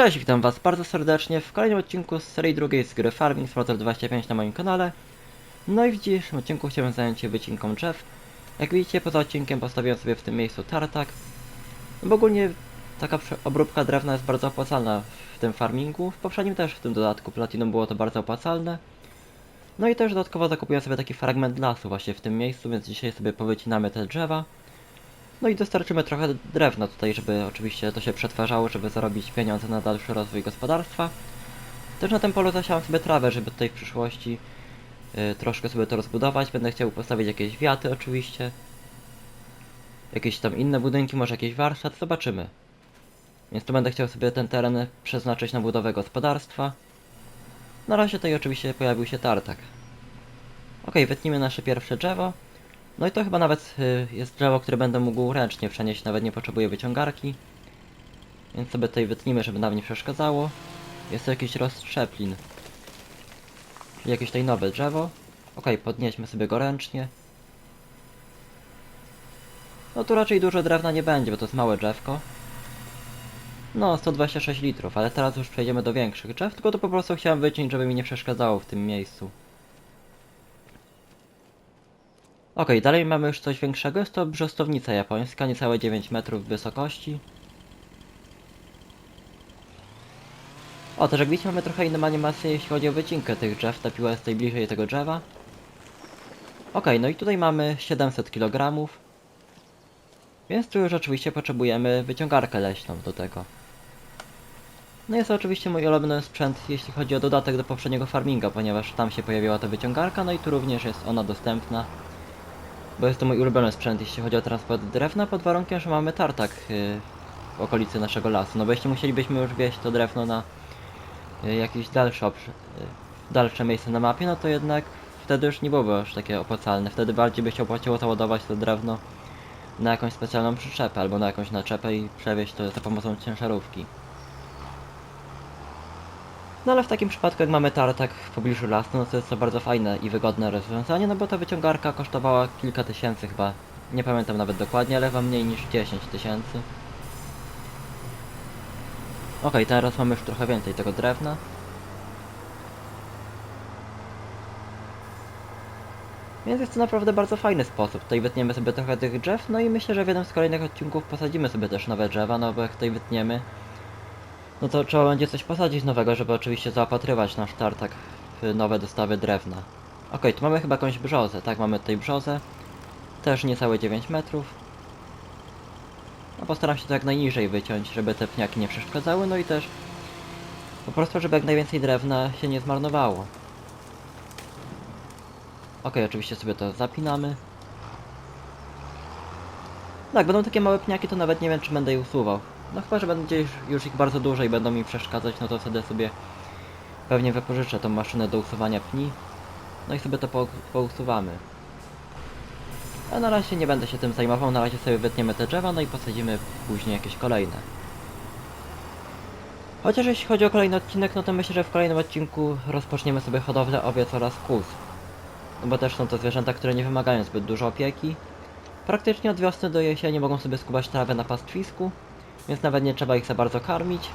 Cześć, witam was bardzo serdecznie w kolejnym odcinku z serii drugiej z gry Farming Simulator 25 na moim kanale. No i w dzisiejszym odcinku chciałem zająć się wycinką drzew. Jak widzicie, poza odcinkiem postawiłem sobie w tym miejscu tartak. Bo ogólnie taka obróbka drewna jest bardzo opłacalna w tym farmingu. W poprzednim też w tym dodatku Platinum było to bardzo opłacalne. No i też dodatkowo zakupiłem sobie taki fragment lasu właśnie w tym miejscu, więc dzisiaj sobie powycinamy te drzewa. No i dostarczymy trochę drewna tutaj, żeby oczywiście to się przetwarzało, żeby zarobić pieniądze na dalszy rozwój gospodarstwa. Też na tym polu zasiałem sobie trawę, żeby tutaj w przyszłości y, troszkę sobie to rozbudować. Będę chciał postawić jakieś wiaty oczywiście. Jakieś tam inne budynki, może jakiś warsztat, zobaczymy. Więc tu będę chciał sobie ten teren przeznaczyć na budowę gospodarstwa. Na razie tutaj oczywiście pojawił się tartak. Ok, wytnijmy nasze pierwsze drzewo. No i to chyba nawet y, jest drzewo, które będę mógł ręcznie przenieść, nawet nie potrzebuję wyciągarki. Więc sobie tutaj wytnijmy, żeby nam nie przeszkadzało. Jest to jakiś roztrzeplin. Czyli jakieś tutaj nowe drzewo. Ok, podnieśmy sobie go ręcznie. No tu raczej dużo drewna nie będzie, bo to jest małe drzewko. No, 126 litrów, ale teraz już przejdziemy do większych drzew, tylko to po prostu chciałem wyciąć, żeby mi nie przeszkadzało w tym miejscu. Okej, dalej mamy już coś większego, jest to brzostownica japońska, niecałe 9 metrów wysokości. O, też jak widzicie mamy trochę inną animację jeśli chodzi o wycinkę tych drzew, ta piła jest tutaj bliżej tego drzewa. Okej, no i tutaj mamy 700 kg. Więc tu już oczywiście potrzebujemy wyciągarkę leśną do tego. No jest to oczywiście mój ulubiony sprzęt, jeśli chodzi o dodatek do poprzedniego farminga, ponieważ tam się pojawiła ta wyciągarka, no i tu również jest ona dostępna. Bo jest to mój ulubiony sprzęt, jeśli chodzi o transport drewna, pod warunkiem, że mamy tartak yy, w okolicy naszego lasu. No bo jeśli musielibyśmy już wieść to drewno na yy, jakieś dalsze, yy, dalsze miejsce na mapie, no to jednak wtedy już nie byłoby już takie opłacalne. Wtedy bardziej by się opłaciło załadować to drewno na jakąś specjalną przyczepę albo na jakąś naczepę i przewieźć to za pomocą ciężarówki. No ale w takim przypadku jak mamy tartak w pobliżu lasu, no to jest to bardzo fajne i wygodne rozwiązanie, no bo ta wyciągarka kosztowała kilka tysięcy chyba. Nie pamiętam nawet dokładnie, ale chyba mniej niż 10 tysięcy. Okej, teraz mamy już trochę więcej tego drewna. Więc jest to naprawdę bardzo fajny sposób. Tutaj wytniemy sobie trochę tych drzew, no i myślę, że w jednym z kolejnych odcinków posadzimy sobie też nowe drzewa, no bo jak tutaj wytniemy, no to trzeba będzie coś posadzić nowego, żeby oczywiście zaopatrywać nasz tartak w nowe dostawy drewna. Okej, tu mamy chyba jakąś brzozę, tak, mamy tutaj brzozę. Też niecałe 9 metrów. No postaram się to jak najniżej wyciąć, żeby te pniaki nie przeszkadzały, no i też po prostu, żeby jak najwięcej drewna się nie zmarnowało. Okej, oczywiście sobie to zapinamy. Tak, będą takie małe pniaki, to nawet nie wiem, czy będę je usuwał. No chyba, że będzie już, ich bardzo dużo i będą mi przeszkadzać, no to wtedy sobie pewnie wypożyczę tą maszynę do usuwania pni. No i sobie to po, pousuwamy. A na razie nie będę się tym zajmował, na razie sobie wytniemy te drzewa, no i posadzimy później jakieś kolejne. Chociaż jeśli chodzi o kolejny odcinek, no to myślę, że w kolejnym odcinku rozpoczniemy sobie hodowlę owiec oraz kóz. No bo też są to zwierzęta, które nie wymagają zbyt dużo opieki. Praktycznie od wiosny do jesieni mogą sobie skubać trawę na pastwisku, więc nawet nie trzeba ich za bardzo karmić.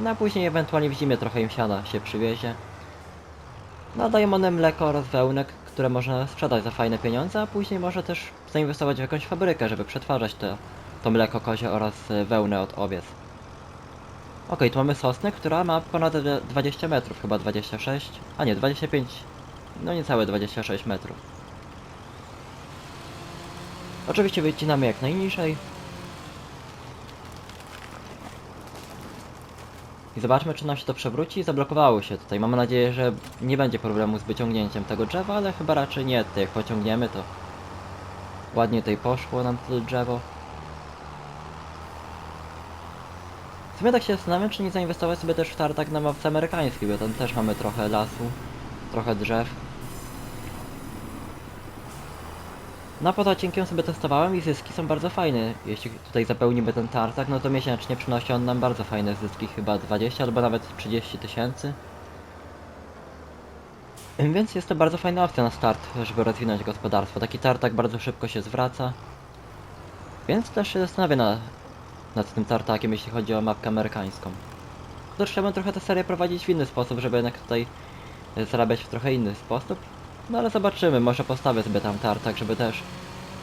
No a później ewentualnie w zimie trochę im siana się przywiezie. No dają one mleko oraz wełnek, które można sprzedać za fajne pieniądze, a później może też zainwestować w jakąś fabrykę, żeby przetwarzać to, to mleko kozie oraz e, wełnę od owiec. Okej, tu mamy sosnę, która ma ponad dwa- 20 metrów, chyba 26, a nie, 25, no niecałe 26 metrów. Oczywiście wycinamy jak najniżej. I zobaczmy, czy nam się to przewróci. Zablokowało się tutaj. Mamy nadzieję, że nie będzie problemu z wyciągnięciem tego drzewa, ale chyba raczej nie. Tutaj jak pociągniemy, to ładnie tutaj poszło nam to drzewo. W sumie tak się zastanawiam, czy nie zainwestować sobie też w tartak na mapce amerykańskiej, bo tam też mamy trochę lasu, trochę drzew. No poza odcinkiem sobie testowałem i zyski są bardzo fajne. Jeśli tutaj zapełnimy ten tartak, no to miesięcznie przynosi on nam bardzo fajne zyski, chyba 20 albo nawet 30 tysięcy. Więc jest to bardzo fajna opcja na start, żeby rozwinąć gospodarstwo. Taki tartak bardzo szybko się zwraca. Więc też się zastanawiam na, nad tym tartakiem, jeśli chodzi o mapkę amerykańską. Też chciałbym trochę tę serię prowadzić w inny sposób, żeby jednak tutaj e, zarabiać w trochę inny sposób. No ale zobaczymy, może postawię sobie tam tartak, żeby też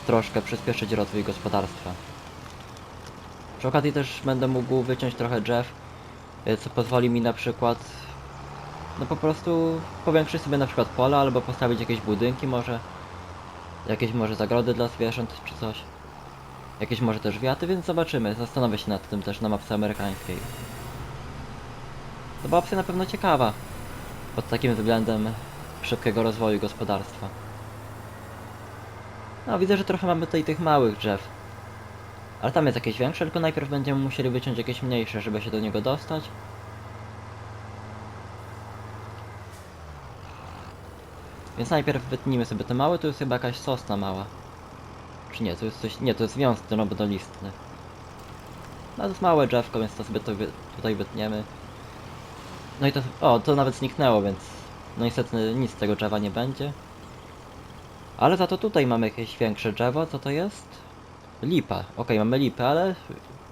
troszkę przyspieszyć rozwój gospodarstwa. Przy okazji też będę mógł wyciąć trochę drzew, e, co pozwoli mi na przykład no po prostu powiększyć sobie na przykład pola albo postawić jakieś budynki może. Jakieś może zagrody dla zwierząt czy coś. Jakieś może też wiaty, więc zobaczymy. Zastanowię się nad tym też na mapce amerykańskiej. To była opcja na pewno ciekawa. Pod takim względem szybkiego rozwoju gospodarstwa. No widzę, że trochę mamy tutaj tych małych drzew. Ale tam jest jakieś większe, tylko najpierw będziemy musieli wyciąć jakieś mniejsze, żeby się do niego dostać. Więc najpierw wytnijmy sobie te małe, tu jest chyba jakaś sosna mała. Czy nie, to jest coś, nie, to jest wiąz drobnolistny. No to jest małe drzewko, więc to sobie to tutaj wytniemy. No i to, o, to nawet zniknęło, więc no niestety nic z tego drzewa nie będzie. Ale za to tutaj mamy jakieś większe drzewo, co to jest? Lipa, okej, mamy lipę, ale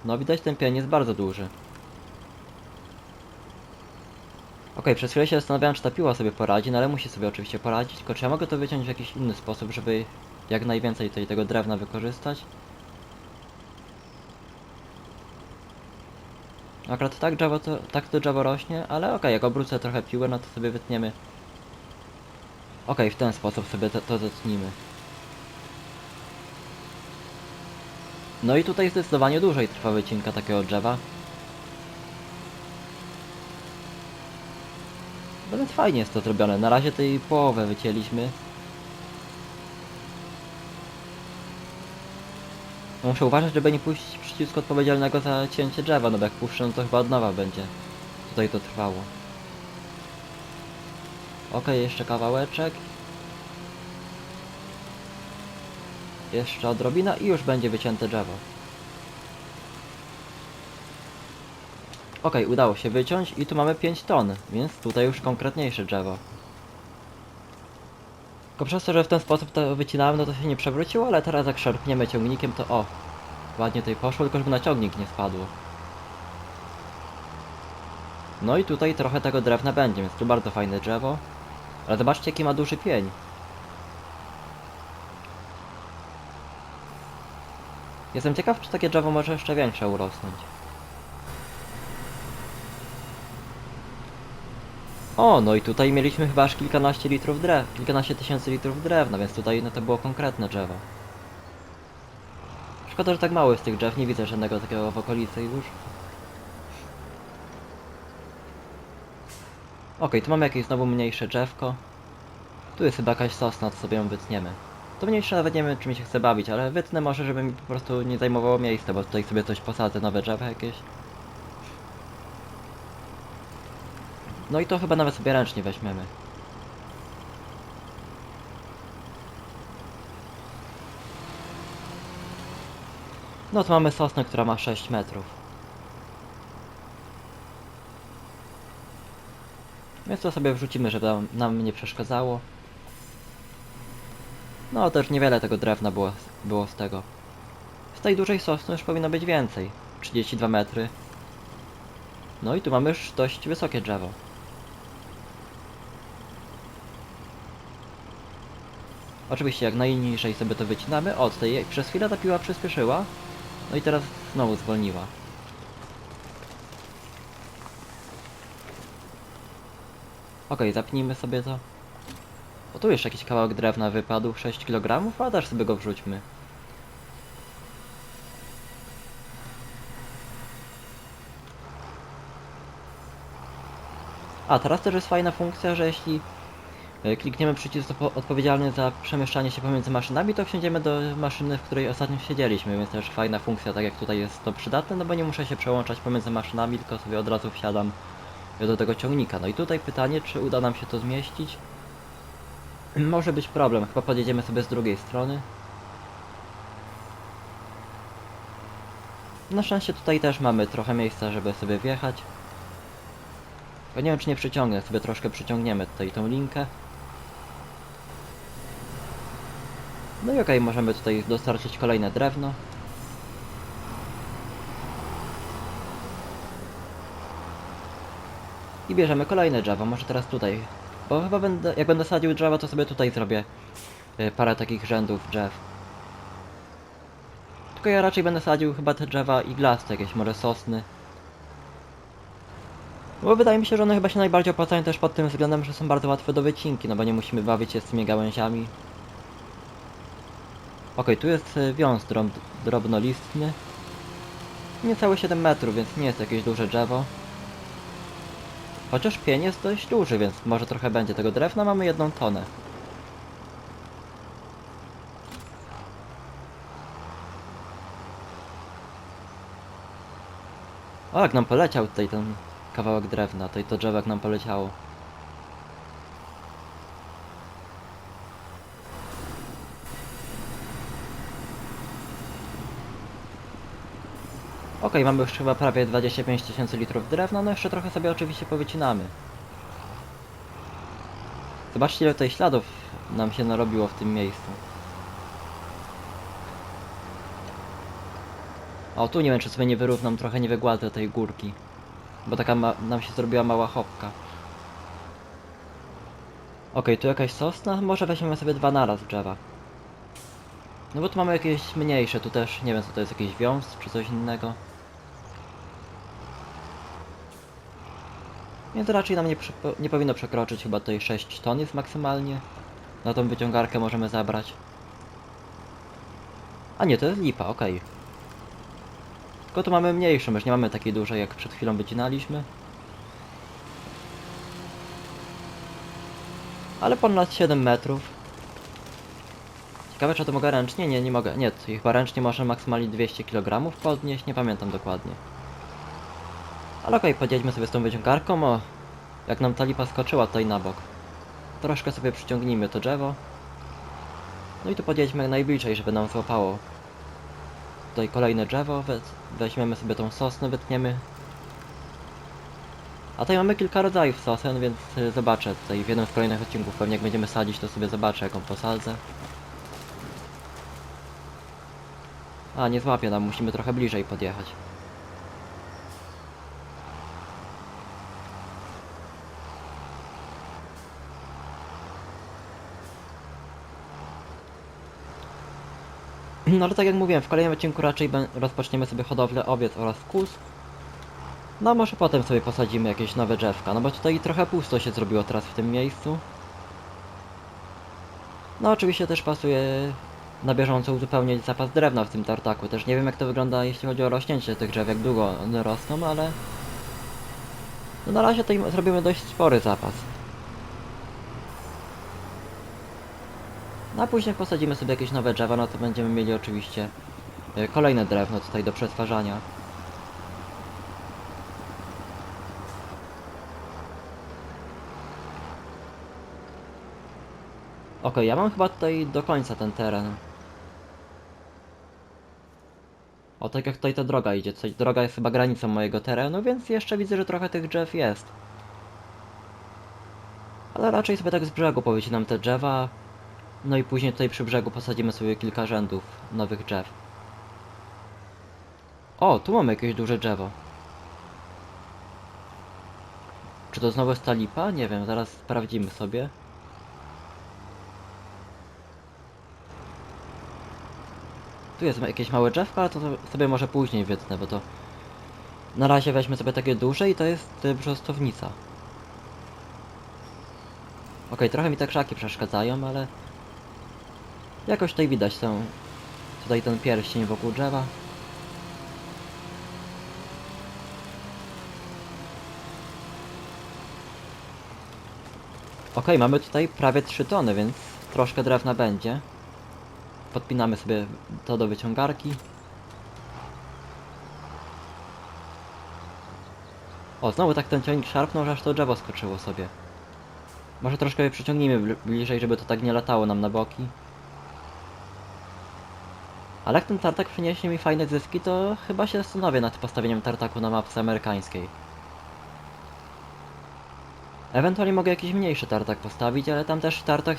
no widać ten pień jest bardzo duży. Okej, przez chwilę się zastanawiałem, czy ta piła sobie poradzi, no ale musi sobie oczywiście poradzić, tylko czy ja mogę to wyciąć w jakiś inny sposób, żeby jak najwięcej tutaj tego drewna wykorzystać? Akurat tak drzewo to, tak to drzewo rośnie, ale okej, jak obrócę trochę piłę, no to sobie wytniemy. Okej, w ten sposób sobie to, to. No i tutaj zdecydowanie dłużej trwa wycinka takiego drzewa. No więc fajnie jest to zrobione. Na razie tej połowę wycięliśmy. No Muszę uważać, żeby nie puścić przycisku odpowiedzialnego za cięcie drzewa, no bo jak puszczę, no to chyba od nowa będzie. Tutaj to trwało. Okej, jeszcze kawałeczek. Jeszcze odrobina i już będzie wycięte drzewo. Okej, udało się wyciąć i tu mamy 5 ton, więc tutaj już konkretniejsze drzewo. Tylko przez to, że w ten sposób to wycinałem, no to się nie przewróciło, ale teraz jak szarpniemy ciągnikiem, to o, ładnie tutaj poszło, tylko żeby na ciągnik nie spadło. No i tutaj trochę tego drewna będzie, więc tu bardzo fajne drzewo. Ale zobaczcie jaki ma duży pień. Jestem ciekaw, czy takie drzewo może jeszcze większe urosnąć. O, no i tutaj mieliśmy chyba aż kilkanaście litrów drew, kilkanaście tysięcy litrów drewna, więc tutaj no to było konkretne drzewo. Szkoda, że tak mało jest tych drzew, nie widzę żadnego takiego w okolicy już. Okej, tu mamy jakieś znowu mniejsze drzewko. Tu jest chyba jakaś sosna, to sobie ją wytniemy. To mniejsze nawet nie wiem, czy mi się chce bawić, ale wytnę może, żeby mi po prostu nie zajmowało miejsca, bo tutaj sobie coś posadzę, nowe drzewa jakieś. No i to chyba nawet sobie ręcznie weźmiemy. No to mamy sosnę, która ma 6 metrów. Więc to sobie wrzucimy, żeby nam, nam nie przeszkadzało. No też niewiele tego drewna było, było z tego. Z tej dużej sosny już powinno być więcej. 32 metry. No i tu mamy już dość wysokie drzewo. Oczywiście jak najniżej sobie to wycinamy. O, tutaj przez chwilę ta piła przyspieszyła. No i teraz znowu zwolniła. Okej, zapnijmy sobie to. O, tu jeszcze jakiś kawałek drewna wypadł, 6 kg, a też sobie go wrzućmy. A, teraz też jest fajna funkcja, że jeśli e, klikniemy przycisk odpo- odpowiedzialny za przemieszczanie się pomiędzy maszynami, to wsiądziemy do maszyny, w której ostatnio siedzieliśmy, więc też fajna funkcja, tak jak tutaj jest to przydatne, no bo nie muszę się przełączać pomiędzy maszynami, tylko sobie od razu wsiadam do tego ciągnika. No i tutaj pytanie, czy uda nam się to zmieścić? Może być problem, chyba podjedziemy sobie z drugiej strony. Na szczęście tutaj też mamy trochę miejsca, żeby sobie wjechać. Tylko nie wiem, czy nie przyciągnę, sobie troszkę przyciągniemy tutaj tą linkę. No i okej, możemy tutaj dostarczyć kolejne drewno. I bierzemy kolejne drzewo, może teraz tutaj. Bo chyba będę, jak będę sadził drzewa, to sobie tutaj zrobię y, parę takich rzędów drzew. Tylko ja raczej będę sadził chyba te drzewa iglaste, jakieś może sosny. Bo wydaje mi się, że one chyba się najbardziej opłacają też pod tym względem, że są bardzo łatwe do wycinki, no bo nie musimy bawić się z tymi gałęziami. Okej, tu jest y, wiąz drob drobnolistny. Niecałe 7 metrów, więc nie jest jakieś duże drzewo. Chociaż pień jest dość duży, więc może trochę będzie tego drewna. Mamy jedną tonę. O, jak nam poleciał tutaj ten kawałek drewna, tutaj to drzewo jak nam poleciało. Okej, mamy już chyba prawie 25 tysięcy litrów drewna, no jeszcze trochę sobie oczywiście powycinamy. Zobaczcie ile tutaj śladów nam się narobiło w tym miejscu. O, tu nie wiem czy sobie nie wyrównam, trochę nie wygładzę tej górki. Bo taka nam się zrobiła mała hopka. Okej, tu jakaś sosna? Może weźmiemy sobie dwa naraz drzewa. No bo tu mamy jakieś mniejsze, tu też nie wiem co to jest, jakiś wiąz czy coś innego. Więc raczej nam nie, nie powinno przekroczyć chyba tutaj 6 ton jest maksymalnie. Na tą wyciągarkę możemy zabrać. A nie, to jest lipa, okej. Tylko tu mamy mniejszą, już nie mamy takiej dużej jak przed chwilą wycinaliśmy. Ale ponad 7 metrów. Ciekawe czy to mogę ręcznie? Nie, nie mogę. Nie, chyba ręcznie można maksymalnie 200 kg podnieść, nie pamiętam dokładnie. Ale okej, podjedźmy sobie z tą wyciągarką, o jak nam ta lipa skoczyła tutaj na bok. Troszkę sobie przyciągnijmy to drzewo. No i tu podjedźmy najbliżej, żeby nam złapało. Tutaj kolejne drzewo, we weźmiemy sobie tą sosnę, wytniemy. A tutaj mamy kilka rodzajów sosen, więc y, zobaczę tutaj w jednym z kolejnych odcinków, pewnie jak będziemy sadzić, to sobie zobaczę jaką posadzę. A, nie złapie nam, musimy trochę bliżej podjechać. No ale tak jak mówiłem, w kolejnym odcinku raczej rozpoczniemy sobie hodowlę owiec oraz kóz. No może potem sobie posadzimy jakieś nowe drzewka, no bo tutaj trochę pusto się zrobiło teraz w tym miejscu. No oczywiście też pasuje na bieżąco uzupełniać zapas drewna w tym tartaku. Też nie wiem jak to wygląda jeśli chodzi o rośnięcie tych drzew, jak długo one rosną, ale... No na razie tutaj zrobimy dość spory zapas. No a później posadzimy sobie jakieś nowe drzewa, no to będziemy mieli oczywiście e, kolejne drewno tutaj do przetwarzania. Okej, ja mam chyba tutaj do końca ten teren. O, tak jak tutaj ta droga idzie, tutaj droga jest chyba granicą mojego terenu, więc jeszcze widzę, że trochę tych drzew jest. Ale raczej sobie tak z brzegu powycinam te drzewa, no i później tutaj przy brzegu posadzimy sobie kilka rzędów nowych drzew. O, tu mamy jakieś duże drzewo. Czy to znowu jest ta lipa? Nie wiem, zaraz sprawdzimy sobie. Tu jest jakieś małe drzewko, ale to sobie może później wytnę, bo to... Na razie weźmy sobie takie duże i to jest y, brzostownica. Okej, trochę mi te krzaki przeszkadzają, ale... Jakoś tutaj widać tę... Tutaj ten pierścień wokół drzewa. Okej, mamy tutaj prawie 3 tony, więc troszkę drewna będzie. Podpinamy sobie to do wyciągarki. O, znowu tak ten ciągnik szarpnął, że aż to drzewo skoczyło sobie. Może troszkę je przyciągnijmy bl- bliżej, żeby to tak nie latało nam na boki. Ale jak ten tartak przyniesie mi fajne zyski, to chyba się zastanowię nad postawieniem tartaku na mapce amerykańskiej. Ewentualnie mogę jakiś mniejszy tartak postawić, ale tam też tartak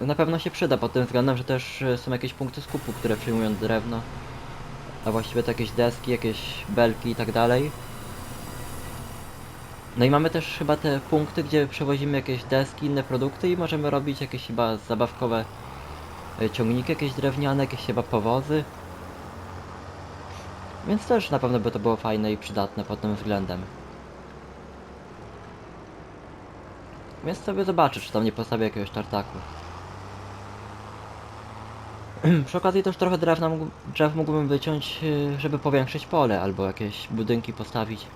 na pewno się przyda pod tym względem, że też y, są jakieś punkty skupu, które przyjmują drewno. A właściwie to jakieś deski, jakieś belki i tak dalej. No i mamy też chyba te punkty, gdzie przewozimy jakieś deski, inne produkty i możemy robić jakieś chyba zabawkowe e, ciągniki, jakieś drewniane, jakieś chyba powozy. Więc też na pewno by to było fajne i przydatne pod tym względem. Więc sobie zobaczę, czy tam nie postawię jakiegoś tartaku. Przy okazji też trochę drewna, drzew mógłbym wyciąć, yy, żeby powiększyć pole, albo jakieś budynki postawić.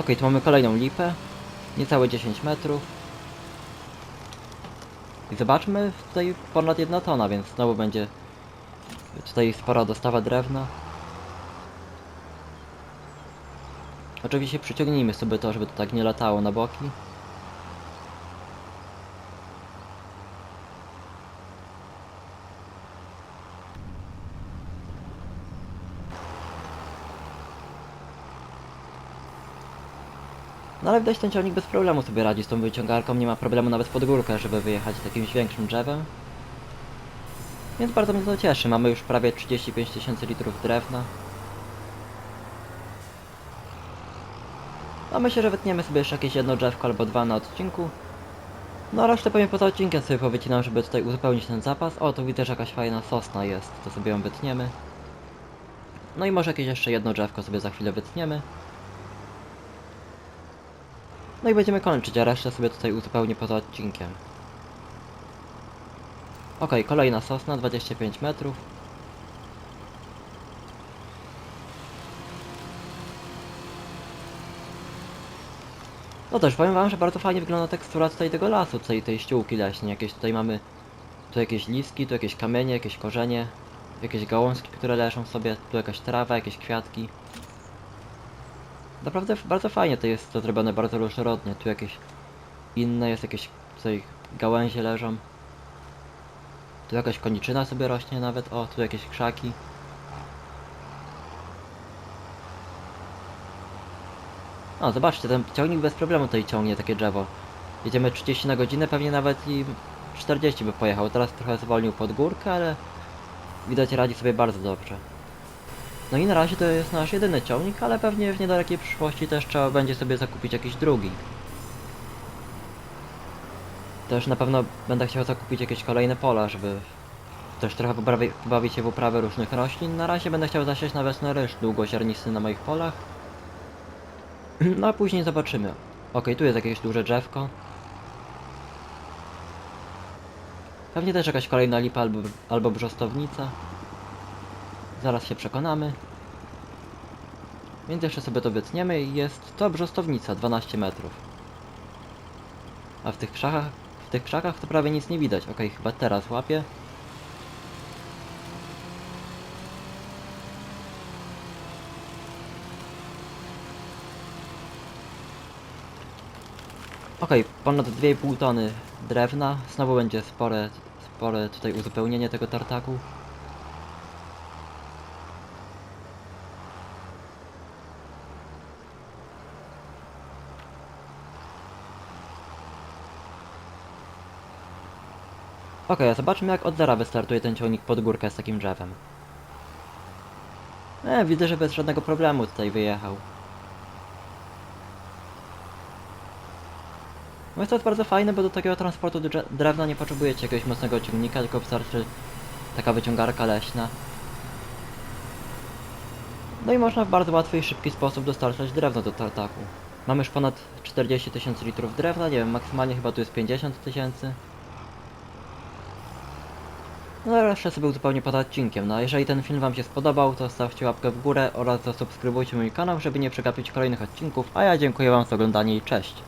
Okej, tu mamy kolejną lipę. Niecałe 10 metrów. I zobaczmy, tutaj ponad jedna tona, więc znowu będzie tutaj spora dostawa drewna. Oczywiście przyciągnijmy sobie to, żeby to tak nie latało na boki. No ale widać ten ciągnik bez problemu sobie radzi z tą wyciągarką, nie ma problemu nawet pod górkę, żeby wyjechać z jakimś większym drzewem. Więc bardzo mnie to cieszy, mamy już prawie 35 tysięcy litrów drewna. A myślę, że wytniemy sobie jeszcze jakieś jedno drzewko albo dwa na odcinku. No resztę pewnie poza odcinkiem sobie powycinam, żeby tutaj uzupełnić ten zapas. O, tu widzę, że jakaś fajna sosna jest, to sobie ją wytniemy. No i może jakieś jeszcze jedno drzewko sobie za chwilę wytniemy. No i będziemy kończyć, a resztę sobie tutaj uzupełnię poza odcinkiem. Okej, kolejna sosna, 25 metrów. No też powiem wam, że bardzo fajnie wygląda tekstura tutaj tego lasu, tej, tej ściółki leśnej. Jakieś tutaj mamy, tu jakieś listki, tu jakieś kamienie, jakieś korzenie, jakieś gałązki, które leżą sobie, tu jakaś trawa, jakieś kwiatki. Naprawdę bardzo fajnie to jest to zrobione, bardzo różnorodnie. Tu jakieś inne, jest jakieś tutaj gałęzie leżą. Tu jakaś koniczyna sobie rośnie nawet, o, tu jakieś krzaki. O, zobaczcie, ten ciągnik bez problemu tutaj ciągnie takie drzewo. Jedziemy 30 na godzinę, pewnie nawet i 40 by pojechał. Teraz trochę zwolnił pod górkę, ale widać radzi sobie bardzo dobrze. No i na razie to jest nasz jedyny ciągnik, ale pewnie w niedalekiej przyszłości też trzeba będzie sobie zakupić jakiś drugi. Też na pewno będę chciał zakupić jakieś kolejne pola, żeby też trochę pobawić się w uprawę różnych roślin. Na razie będę chciał zasiać na wiosnę ryż długoziarnisty na moich polach. No a później zobaczymy. Okej, tu jest jakieś duże drzewko. Pewnie też jakaś kolejna lipa albo, albo brzostownica. Zaraz się przekonamy. Więc jeszcze sobie to wytniemy i jest to brzostownica 12 metrów. A w tych krzakach, w tych krzakach to prawie nic nie widać. Okej, chyba teraz łapię. Okej, ponad 2,5 tony drewna. Znowu będzie spore, spore tutaj uzupełnienie tego tartaku. Okej, zobaczmy jak od zera wystartuje ten ciągnik pod górkę z takim drzewem. E, widzę, że bez żadnego problemu tutaj wyjechał. No jest to bardzo fajne, bo do takiego transportu drewna nie potrzebujecie jakiegoś mocnego ciągnika, tylko wystarczy taka wyciągarka leśna. No i można w bardzo łatwy i szybki sposób dostarczać drewno do tartaku. Mamy już ponad 40 tysięcy litrów drewna, nie wiem, maksymalnie chyba tu jest 50 tysięcy. No jeszcze sobie zupełnie poza odcinkiem. No a jeżeli ten film wam się spodobał, to stawcie łapkę w górę oraz zasubskrybujcie mój kanał, żeby nie przegapić kolejnych odcinków, a ja dziękuję wam za oglądanie i cześć.